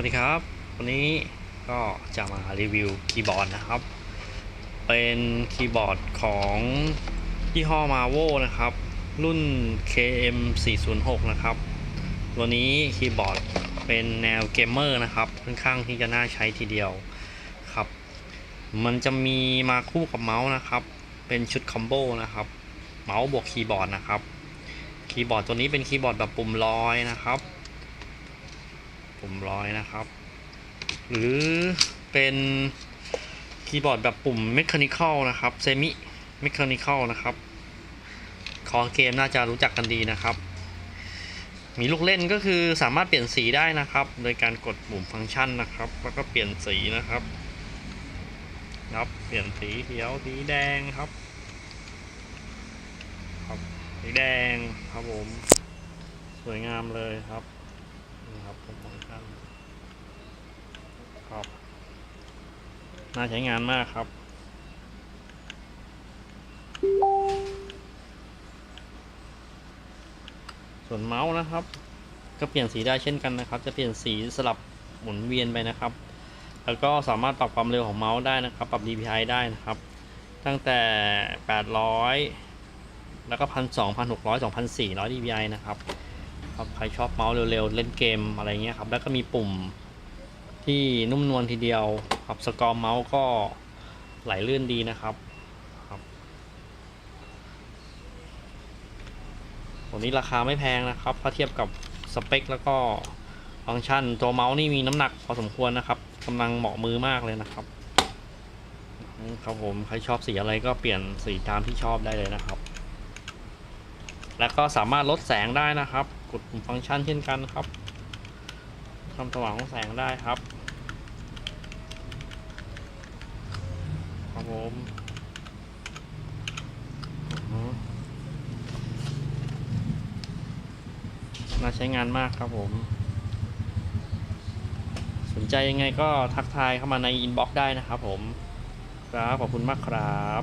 วัสดีครับ วันนี้ก็จะมารีวิวคีย์บอร์ดนะครับ เป็นคีย์บอร์ดของยี่ห้อ Marvo นะครับ รุ่น KM 406นะครับ ตัวนี้คีย์บอร์ดเป็นแนวเกมเมอร์นะครับค่อนข้างที่จะน่าใช้ทีเดียวครับ มันจะมีมาคู่กับเมาส์นะครับ เป็นชุดคอมโบนะครับ เมาส์บวกคีย์บอร์ดนะครับ คีย์บอร์ดตัวนี้เป็นคีย์บอร์ดแบบปุ่มลอยนะครับ ปุ่มร้อยนะครับ หรือเป็นคีย์บอร์ดแบบปุ่มเมคานิคอลนะครับเซมิเมคานิคอลนะครับ คอเกมน่าจะรู้จักกันดีนะครับ มีลูกเล่นก็คือสามารถเปลี่ยนสีได้นะครับ โดยการกดปุ่มฟังก์ชันนะครับ แล้วก็เปลี่ยนสีนะครับครับเปลี่ยนสีเขียวสีแดงครับครับสีแดงครับผม สวยงามเลยครับ นี่ครับผมฟังก์ชันครับ น่าใช้งานมากครับ ส่วนเมาส์นะครับ ก็เปลี่ยนสีได้เช่นกันนะครับ จะเปลี่ยนสีสลับหมุนเวียนไปนะครับ แล้วก็สามารถปรับความเร็วของเมาส์ได้นะครับ ปรับ DPI ได้นะครับ ตั้งแต่ 800 แล้วก็ 1,200 1,600 2,400 DPI นะครับ ครับใครชอบเมาส์เร็วๆ เล่นเกมอะไรเงี้ยครับ แล้วก็มีปุ่มที่นุ่มนวลทีเดียวครับสกอร์เมาส์ก็ไหลลื่นดีนะครับครับตัวนี้ราคาไม่แพงนะครับ ถ้าเทียบกับสเปคแล้วก็ฟังก์ชันตัวเมาส์นี่มีน้ำหนักพอสมควรนะครับกำลังเหมาะมือมากเลยนะครับครับผมใครชอบสีอะไรก็เปลี่ยนสีตามที่ชอบได้เลยนะครับ แล้วก็สามารถลดแสงได้นะครับ กดปุ่มฟังก์ชันเช่นกันครับทำสว่างของแสงได้ครับ ครับผมน่าใช้งานมากครับผม สนใจยังไงก็ทักทายเข้ามาในอินบ็อกซ์ได้นะครับผม ครับขอบคุณมากครับ